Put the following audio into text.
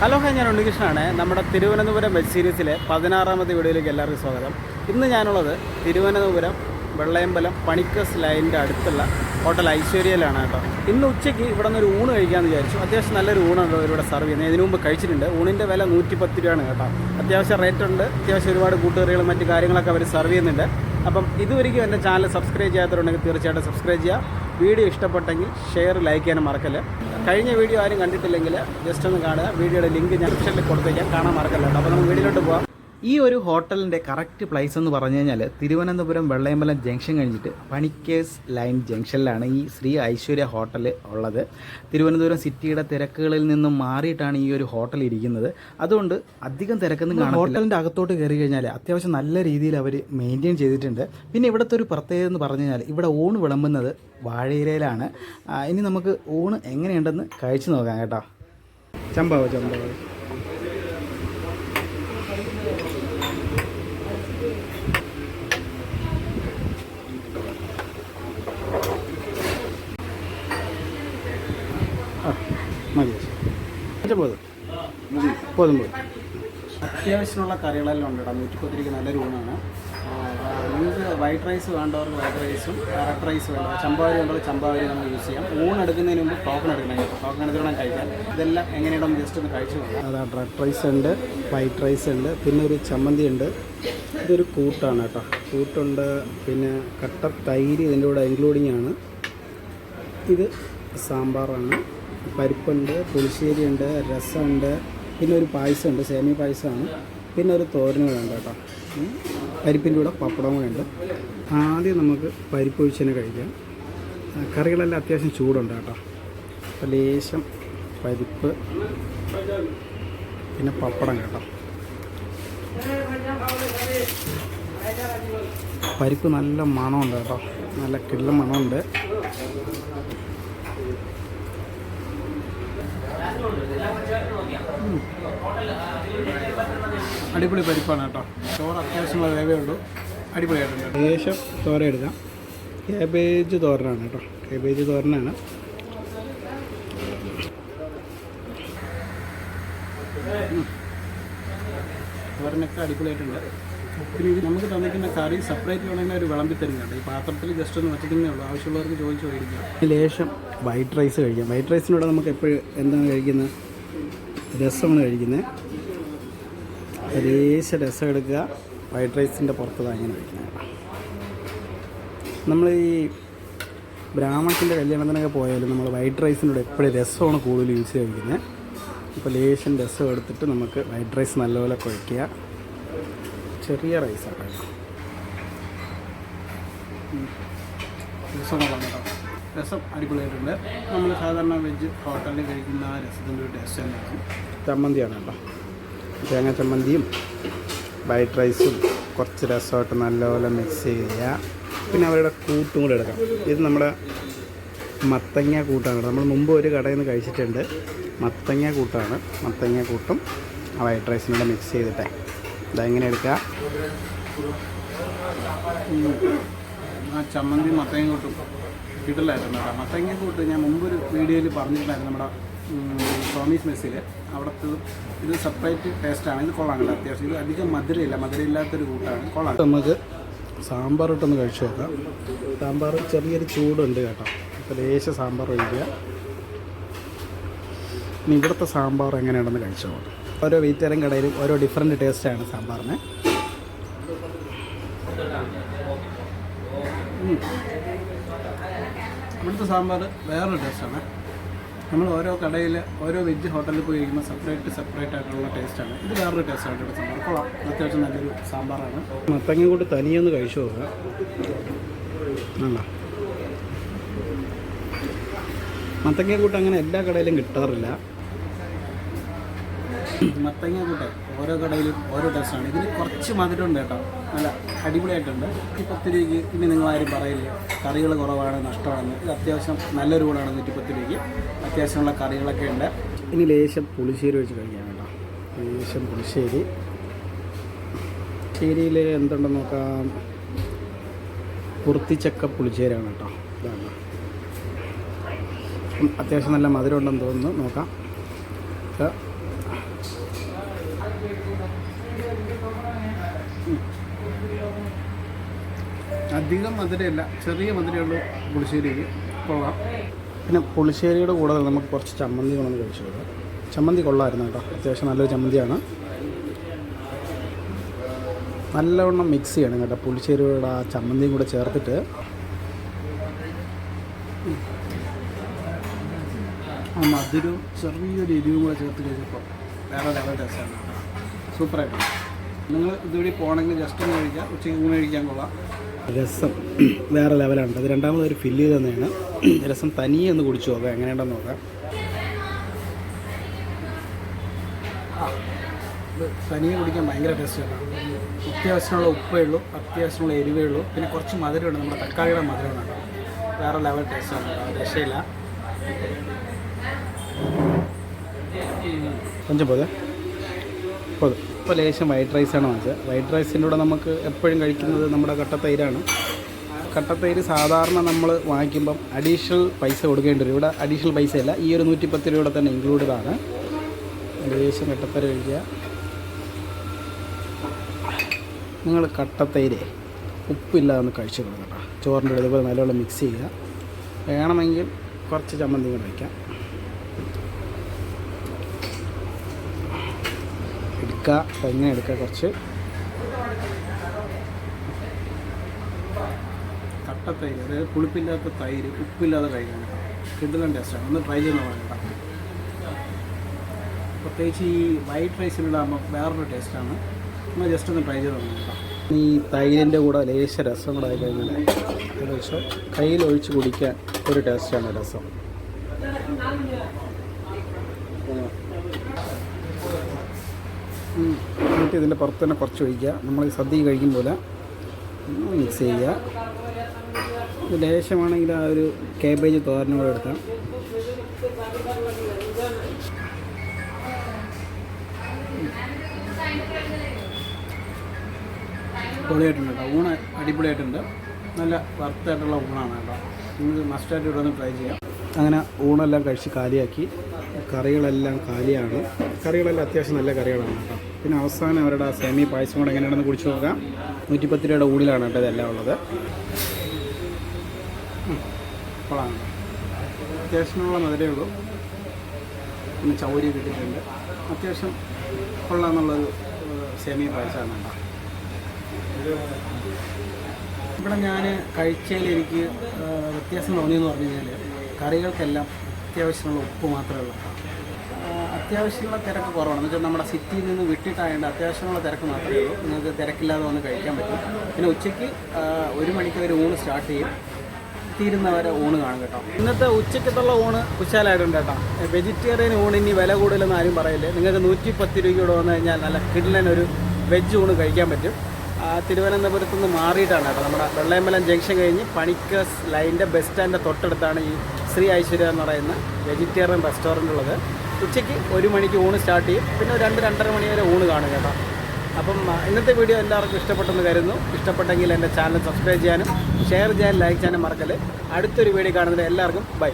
Hello hi ഞാൻ ഉണ്ണികൃഷ്ണനാണ്. നമ്മുടെ Thiruvananthapuram web സീരീസിലെ പതിനാറാമത്തെ വീഡിയോയിലേക്ക് എല്ലാവർക്കും സ്വാഗതം. ഇന്ന് ഞാനുള്ളത് തിരുവനന്തപുരം വെള്ളയമ്പലം പണിക്കസ് ലൈനിന്റെ അടുത്തുള്ള ഹോട്ടൽ ഐശ്വര്യയിലാണ് കേട്ടോ. ഇന്ന് ഉച്ചയ്ക്ക് ഇവിടെ നിന്ന് ഒരു ഊണ് കഴിക്കാമെന്ന് വിചാരിച്ചു. അത്യാവശ്യം നല്ലൊരു ഊണുണ്ട് ഇവിടെ സർവ് ചെയ്യുന്നത്. ഇതിനു മുമ്പ് കഴിച്ചിട്ടുണ്ട്. ഊണിന്റെ വില നൂറ്റിപ്പത്ത് രൂപയാണ് കേട്ടോ. അത്യാവശ്യം റേറ്റ് ഉണ്ട്. അത്യാവശ്യം ഒരുപാട് കൂട്ടുകറികളും മറ്റ് കാര്യങ്ങളൊക്കെ അവർ സെർവ് ചെയ്യുന്നുണ്ട്. അപ്പം ഇതുവരെയ്ക്കും എന്റെ ചാനൽ സബ്സ്ക്രൈബ് ചെയ്യാത്തവരുണ്ടെങ്കിൽ തീർച്ചയായിട്ടും സബ്സ്ക്രൈബ് ചെയ്യുക. വീഡിയോ ഇഷ്ടപ്പെട്ടെങ്കിൽ ഷെയർ ലൈക്ക് ചെയ്യാനും മറക്കല്ല. കഴിഞ്ഞ വീഡിയോ ആരും കണ്ടിട്ടില്ലെങ്കിൽ ജസ്റ്റ് ഒന്ന് കാണുക. വീഡിയോയുടെ ലിങ്ക് ഞാൻ ഡിസ്ക്രിപ്ഷനിൽ കൊടുത്തേക്കാം. കാണാൻ മറക്കല്ലോ. അപ്പോൾ നമുക്ക് വീഡിയോയിലോട്ട് പോകാം ഈ ഒരു ഹോട്ടലിന്റെ കറക്റ്റ് പ്ലേസ് എന്ന് പറഞ്ഞു കഴിഞ്ഞാൽ തിരുവനന്തപുരം വെള്ളയമ്പലം ജംഗ്ഷൻ കഴിഞ്ഞിട്ട് പണിക്കേഴ്സ് ലൈൻ ജംഗ്ഷനിലാണ് ഈ ശ്രീ ഐശ്വര്യ ഹോട്ടൽ ഉള്ളത്. തിരുവനന്തപുരം സിറ്റിയുടെ തിരക്കുകളിൽ നിന്നും മാറിയിട്ടാണ് ഈ ഒരു ഹോട്ടൽ ഇരിക്കുന്നത്. അതുകൊണ്ട് അധികം തിരക്കൊന്നും കാണാം ഹോട്ടലിന്റെ അകത്തോട്ട് കയറി കഴിഞ്ഞാൽ അത്യാവശ്യം നല്ല രീതിയിൽ അവർ മെയിന്റെയിൻ ചെയ്തിട്ടുണ്ട്. പിന്നെ ഇവിടുത്തെ ഒരു പ്രത്യേകത എന്ന് പറഞ്ഞു കഴിഞ്ഞാൽ ഇവിടെ ഊണ് വിളമ്പുന്നത് വാഴയിലയിലാണ്. ഇനി നമുക്ക് ഊണ് എങ്ങനെയുണ്ടെന്ന് കഴിച്ചു നോക്കാം കേട്ടോ. ചമ്പാവോ ചമ്പാവോ? പോതും പോതും പോതും അത്യാവശ്യമുള്ള കറികളെല്ലാം ഉണ്ട് കേട്ടോ. നൂറ്റിപ്പത്തിരിക്ക് നല്ല രൂപമാണ് നിങ്ങൾക്ക് വൈറ്റ് റൈസ് വേണ്ടവർക്ക് വൈറ്റ് റൈസും കറക്റ്റ് റൈസ് വേണ്ട ചമ്പാവരി വേണ്ടവർക്ക് ചമ്പാവരി നമ്മൾ യൂസ് ചെയ്യാം. ഊൺ എടുക്കുന്നതിന് മുമ്പ് ടോക്കൺ എടുക്കണം ടോക്കൺ എടുക്കണം കഴിക്കാം കഴിക്കാൻ. ഇതെല്ലാം എങ്ങനെയാണ് ജസ്റ്റ് ഒന്ന് കഴിച്ചു നോക്കാം. അതാ റെഡ് റൈസ് ഉണ്ട് വൈറ്റ് റൈസ് ഉണ്ട് പിന്നെ ഒരു ചമ്മന്തി ഉണ്ട്. ഇതൊരു കൂട്ടാണ് കേട്ടോ. കൂട്ടുണ്ട് പിന്നെ കട്ട തൈര് ഇതിന്റെ കൂടെ ഇൻക്ലൂഡിങ് ആണ്. ഇത് സാമ്പാറാണ്. പരിപ്പുണ്ട് പുളിശ്ശേരി ഉണ്ട് രസമുണ്ട് പിന്നെ ഒരു പായസമുണ്ട് സേമിയ പായസമാണ് പിന്നെ ഒരു തോരനും വേണ്ട കേട്ടോ. പരിപ്പിന്റെ കൂടെ പപ്പടം കൂടെ ഉണ്ട്. ആദ്യം നമുക്ക് പരിപ്പ് ഒഴിച്ച് തന്നെ കഴിക്കാം. കറികളെല്ലാം അത്യാവശ്യം ചൂടുണ്ട് കേട്ടോ. അപ്പോൾ ലേശം പരിപ്പ് പിന്നെ പപ്പടം കേട്ടോ. പരിപ്പ് നല്ല മണമുണ്ട് കേട്ടോ. നല്ല കിള്ള മണമുണ്ട്. അടിപൊളി പരിപ്പാണ് കേട്ടോ. ചോറ് അത്യാവശ്യമുള്ള വേവേ ഉള്ളൂ. അടിപൊളിയായിട്ടുണ്ട് ലേശം തോര എടുക്കാം. കേബേജ് തോരനാണ് കേട്ടോ. കേബേജ് തോരനാണ്. തോരനൊക്കെ അടിപൊളിയായിട്ടുണ്ട്. പിന്നെ ഇത് നമുക്ക് തന്നിരിക്കുന്ന കറി സെപ്പറേറ്റ് വേണമെങ്കിൽ ഒരു വിളമ്പി തരുന്നുണ്ട് ഈ പാത്രത്തിൽ ജസ്റ്റ് ഒന്ന് വച്ചിക്കുന്നേ ഉള്ളൂ. ആവശ്യമുള്ളവർക്ക് ചോദിച്ച് മേടിക്കാം. ലേശം വൈറ്റ് റൈസ് കഴിക്കാം. വൈറ്റ് റൈസിനോട് നമുക്ക് എപ്പോഴും എന്താണ് കഴിക്കുന്നത്? രസമാണ് കഴിക്കുന്നത്. ലേശ രസം എടുക്കുക വൈറ്റ് റൈസിന്റെ പുറത്ത് അങ്ങനെ വയ്ക്കുന്നത് നമ്മൾ ഈ ബ്രാഹ്മണത്തിന്റെ കല്യാണത്തിനൊക്കെ പോയാലും നമ്മൾ വൈറ്റ് റൈസിനോട് എപ്പോഴും രസമാണ് കൂടുതൽ യൂസ് കഴിക്കുന്നത് ഇപ്പോൾ ലേശം രസം എടുത്തിട്ട് നമുക്ക് വൈറ്റ് റൈസ് നല്ലപോലെ കുഴയ്ക്കുക. ചെറിയ റൈസാണ് രസം രസം അടിപൊളിയായിട്ടുണ്ട്. നമ്മൾ സാധാരണ വെജ് ഹോട്ടലിൽ കഴിക്കുന്ന രസത്തിന്റെ ഒരു ടേസ്റ്റ് തന്നെയാണ്. ചമ്മന്തിയാണ് കേട്ടോ. തേങ്ങ ചമ്മന്തിയും വൈറ്റ് റൈസും കുറച്ച് രസമായിട്ട് നല്ലപോലെ മിക്സ് ചെയ്യുക. പിന്നെ അവരുടെ കൂട്ടും കൂടെ എടുക്കാം. ഇത് നമ്മുടെ മത്തങ്ങ കൂട്ടാണ് നമ്മൾ മുമ്പ് ഒരു കടയിൽ നിന്ന് കഴിച്ചിട്ടുണ്ട്. മത്തങ്ങ കൂട്ടാണ്. മത്തങ്ങ കൂട്ടും ആ വൈറ്റ് റൈസിനൂടെ മിക്സ് ചെയ്തിട്ടേ. ഇതെങ്ങനെ എടുക്കുക? ആ ചമ്മന്തി മത്തങ്ങ കൂട്ടും. കിട്ടില്ലായിരുന്നു കേട്ടോ. മത്തങ്ങ കൂട്ട് ഞാൻ മുമ്പൊരു വീഡിയോയിൽ പറഞ്ഞിട്ടുണ്ടായിരുന്നു നമ്മുടെ ടോമീസ് മെസ്സിൽ അവിടുത്തെ ഇത് സെപ്പറേറ്റ് ടേസ്റ്റാണ് ഇത് കൊള്ളാം കേട്ടോ. അത്യാവശ്യം ഇത് അധികം മധുരയില്ല മധുരയില്ലാത്തൊരു കൂട്ടാണ്. കൊള്ളാം നമുക്ക് സാമ്പാർ ഇട്ടൊന്ന് കഴിച്ചു നോക്കാം. സാമ്പാർ ചെറിയൊരു ചൂടുണ്ട് കേട്ടോ. അപ്പോൾ ലേശ സാമ്പാർ ഒഴിക്കുക. ഇനി ഇവിടുത്തെ സാമ്പാർ എങ്ങനെയാണെന്ന് കഴിച്ചു നോക്കാം. ഓരോ വെജിറ്റേറിയൻ കടയിലും ഓരോ ഡിഫറെന്റ് ടേസ്റ്റാണ് സാമ്പാറിന്. ഇവിടുത്തെ സാമ്പാർ വേറൊരു ടേസ്റ്റാണ് നമ്മൾ ഓരോ കടയിൽ ഓരോ വെജ് ഹോട്ടലിൽ പോയി കഴിക്കുമ്പോൾ സെപ്പറേറ്റ് സെപ്പറേറ്റ് ആയിട്ടുള്ള ടേസ്റ്റാണ് ഇത് വേറൊരു ടേസ്റ്റാണ് ആയിട്ട് സാമ്പാർ കൊള്ളാം. അത്യാവശ്യം നല്ലൊരു സാമ്പാറാണ്. മത്തങ്ങ കൂടി തനിയൊന്ന് കഴിച്ചു? നോക്കാം മത്തങ്ങ കൂട്ട് അങ്ങനെ എല്ലാ കടയിലും കിട്ടാറില്ല. മത്തങ്ങ കൂട്ട് ഓരോ കടയിലും ഓരോ ടേസ്റ്റാണ് ഇതിന് കുറച്ച് മധുരമുണ്ട് കേട്ടോ. നല്ല അടിപൊളിയായിട്ടുണ്ട്. ഈ പത്ത് രൂപയ്ക്ക് ഇനി നിങ്ങൾ ആരും പറയില്ല. കറികൾ കുറവാണ് നഷ്ടമാണ്. ഇത് അത്യാവശ്യം നല്ലൊരു കൂടാണ് നൂറ്റിപ്പത്ത് രൂപയ്ക്ക്. അത്യാവശ്യമുള്ള കറികളൊക്കെ ഉണ്ട്. ഇനി ലേശം പുളിശ്ശേരി വെച്ച് കഴിക്കാം കേട്ടോ. ലേശം പുളിശ്ശേരി. ചേരിയിൽ എന്തുണ്ടെന്ന് നോക്കാം. കുർത്തിച്ചക്ക പുളിശ്ശേരിയാണ് കേട്ടോ. ഇതാണ്. അത്യാവശ്യം നല്ല മധുരം ഉണ്ടെന്ന് തോന്നുന്നു. നോക്കാം. അധികം മധുരമില്ല. ചെറിയ മധുരമുള്ളൂ പുളിശ്ശേരിക്ക്. കൊള്ളാം. പിന്നെ പുളിശ്ശേരിയുടെ കൂടെ നമുക്ക് കുറച്ച് ചമ്മന്തി കൊണ്ടൊന്ന് കഴിച്ചു കൊടുക്കാം. ചമ്മന്തി കൊള്ളായിരുന്നു കേട്ടോ. അത്യാവശ്യം നല്ലൊരു ചമ്മന്തിയാണ്. നല്ലവണ്ണം മിക്സ് ചെയ്യണം കേട്ടോ. പുളിശ്ശേരിയുടെ ആ ചമ്മന്തിയും കൂടെ ചേർത്തിട്ട്. ആ മധുരവും ചെറിയൊരു എരിവും കൂടെ ചേർത്ത് കഴിച്ചപ്പോൾ വേറെ വേറെ ടേസ്റ്റാണ് സൂപ്പറായിട്ട് നിങ്ങൾ ഇതുവഴി പോകണമെങ്കിൽ ജസ്റ്റ് ഒന്ന് കഴിക്കാം ഉച്ചയ്ക്ക് ഊണ് കഴിക്കാൻ കൊള്ളാം. രസം വേറെ ലെവലാണ് അത് രണ്ടാമത് ഒരു ഫില്ല് ചെയ്ത് തന്നെയാണ്. രസം തനിയെ ഒന്ന് കുടിച്ചു നോക്കാം. എങ്ങനെയുണ്ടെന്ന് നോക്കാം തനിയെ കുടിക്കാൻ ഭയങ്കര ടേസ്റ്റാണ് അത്യാവശ്യമുള്ള ഉപ്പേ ഉള്ളൂ അത്യാവശ്യമുള്ള എരിവേ ഉള്ളൂ. പിന്നെ കുറച്ച് മധുരമുണ്ട്. നമ്മുടെ തക്കാളിയുടെ മധുരമാണ് വേറെ ലെവൽ ടേസ്റ്റാണ് രക്ഷയില്ല. കൊഞ്ചം പോതെ പോത് ഇപ്പോൾ ലേശം വൈറ്റ് റൈസാണ് വാങ്ങിച്ചത്. വൈറ്റ് റൈസിന്റെ കൂടെ നമുക്ക് എപ്പോഴും കഴിക്കുന്നത് നമ്മുടെ കട്ടത്തൈരാണ്. കട്ടത്തൈര് സാധാരണ നമ്മൾ വാങ്ങിക്കുമ്പം അഡീഷണൽ പൈസ കൊടുക്കേണ്ടി വരും. ഇവിടെ അഡീഷണൽ പൈസ അല്ല ഈ ഒരു നൂറ്റിപ്പത്ത് രൂപയുടെ തന്നെ ഇൻക്ലൂഡഡ് ആണ്. ലേശം കട്ടത്തൈര് കഴിക്കുക. നിങ്ങൾ കട്ടത്തൈര് ഉപ്പില്ലാതെ കഴിച്ചു കൊടുക്കട്ടോ കേട്ടോ. ചോറിന്റെ ഇതുപോലെ നല്ലവണ്ണം മിക്സ് ചെയ്യുക. വേണമെങ്കിൽ കുറച്ച് ചമ്മന്തി കൂടെ വയ്ക്കാം എടുക്കുക തെങ്ങ എടുക്കുക കുറച്ച്. കട്ട തൈര് അതായത് പുളിപ്പില്ലാത്ത തൈര് ഉപ്പില്ലാതെ കഴിക്കാൻ കിഡിലും ടേസ്റ്റാണ് ഒന്ന് ട്രൈ ചെയ്ത് നോക്കാം കേട്ടോ. പ്രത്യേകിച്ച് ഈ വൈറ്റ് റൈസിലിടാകുമ്പോൾ വേറൊരു ടേസ്റ്റാണ് നമ്മൾ ജസ്റ്റ് ഒന്ന് ട്രൈ ചെയ്ത് നോക്കാം കേട്ടോ. ഈ തൈരിന്റെ കൂടെ ലേശ രസം കൂടെ ആയി കഴിഞ്ഞാൽ ഏകദേശം കയ്യിൽ ഒഴിച്ച് കുടിക്കാൻ ഒരു ടേസ്റ്റാണ് രസം. എന്നിട്ട് ഇതിന്റെ പുറത്ത് തന്നെ കുറച്ച് ഒഴിക്കുക. നമ്മൾ ഈ സദ്യ കഴിക്കും പോലെ മിക്സ് ചെയ്യുക. ലേശമാണെങ്കിൽ ആ ഒരു കേബേജ് തോരനും കൂടെ എടുക്കാം. പൊളിയായിട്ടുണ്ട് ഊണ് അടിപൊളിയായിട്ടുണ്ട്. നല്ല വർത്തായിട്ടുള്ള ഊണാണ് കേട്ടോ. നിങ്ങൾക്ക് മസ്റ്റായിട്ട് ഇവിടെ ഒന്ന് ട്രൈ ചെയ്യാം. അങ്ങനെ ഊണെല്ലാം കഴിച്ച് കാലിയാക്കി. കറികളെല്ലാം കാലിയാണ്. കറികളെല്ലാം അത്യാവശ്യം നല്ല കറികളാണ് കേട്ടോ. പിന്നെ അവസാനം അവരുടെ ആ സെമി പായസം കൂടെ എങ്ങനെയാണെന്ന് കുടിച്ച് നോക്കാം. നൂറ്റിപ്പത്ത് രൂപയുടെ ഊണിലാണ് കേട്ടോ ഇതെല്ലാം ഉള്ളത്. കൊള്ളാം. അത്യാവശ്യമുള്ള മധുരേ ഉള്ളൂ. പിന്നെ ചൗരി കിട്ടിയിട്ടുണ്ട്. അത്യാവശ്യം കൊള്ളാമെന്നുള്ളൊരു സെമി പായസമാണ് കേട്ടോ. ഇവിടെ ഞാൻ കഴിച്ചതിൽ എനിക്ക് വ്യത്യാസം തോന്നിയെന്ന് പറഞ്ഞു കഴിഞ്ഞാൽ കറികൾക്കെല്ലാം അത്യാവശ്യമുള്ള ഉപ്പ് മാത്രമേ ഉള്ളൂ അത്യാവശ്യമുള്ള തിരക്ക് കുറവാണ്. എന്ന് വെച്ചാൽ നമ്മുടെ സിറ്റിയിൽ നിന്ന് വിട്ടിട്ടായതുകൊണ്ട് അത്യാവശ്യമുള്ള തിരക്ക് മാത്രമേ ഉള്ളൂ. നിങ്ങൾക്ക് തിരക്കില്ലാതെ വന്ന് കഴിക്കാൻ പറ്റും. പിന്നെ ഉച്ചയ്ക്ക് ഒരു മണിക്ക് ഒരു ഊണ് സ്റ്റാർട്ട് ചെയ്യും. തീരുന്നവരെ ഊണ് കാണും കേട്ടോ. ഇന്നത്തെ ഉച്ചയ്ക്കത്തുള്ള ഊണ് കുശാലായിട്ടുണ്ട് കേട്ടോ. വെജിറ്റേറിയൻ ഊണ് ഇനി വില കൂടുതലെന്ന് ആരും പറയില്ലേ. നിങ്ങൾക്ക് നൂറ്റി പത്ത് രൂപയോട് വന്നു കഴിഞ്ഞാൽ നല്ല കിഡ്ലൻ ഒരു വെജ് ഊണ് കഴിക്കാൻ പറ്റും. തിരുവനന്തപുരത്ത് നിന്ന് മാറിയിട്ടാണ് കേട്ടോ. നമ്മുടെ വെള്ളയമ്പലം ജംഗ്ഷൻ കഴിഞ്ഞ് പണിക്കേഴ്സ് ലൈന്റെ ബസ് സ്റ്റാൻഡിന്റെ തൊട്ടടുത്താണ് ഈ ശ്രീ ഐശ്വര്യ എന്ന് പറയുന്ന വെജിറ്റേറിയൻ റെസ്റ്റോറന്റ് ഉള്ളത് ഉച്ചയ്ക്ക് ഒരു മണിക്ക് ഊണ് സ്റ്റാർട്ട് ചെയ്യും. പിന്നെ രണ്ട് രണ്ടര മണി വരെ ഊണ് കാണും കേട്ടോ. അപ്പം ഇന്നത്തെ വീഡിയോ എല്ലാവർക്കും ഇഷ്ടപ്പെട്ടെന്ന് കരുതുന്നു. ഇഷ്ടപ്പെട്ടെങ്കിൽ എന്റെ ചാനൽ സബ്സ്ക്രൈബ് ചെയ്യാനും ഷെയർ ചെയ്യാനും ലൈക്ക് ചെയ്യാനും മറക്കൽ അടുത്തൊരു വീഡിയോ കാണുന്നത് എല്ലാവർക്കും ബൈ.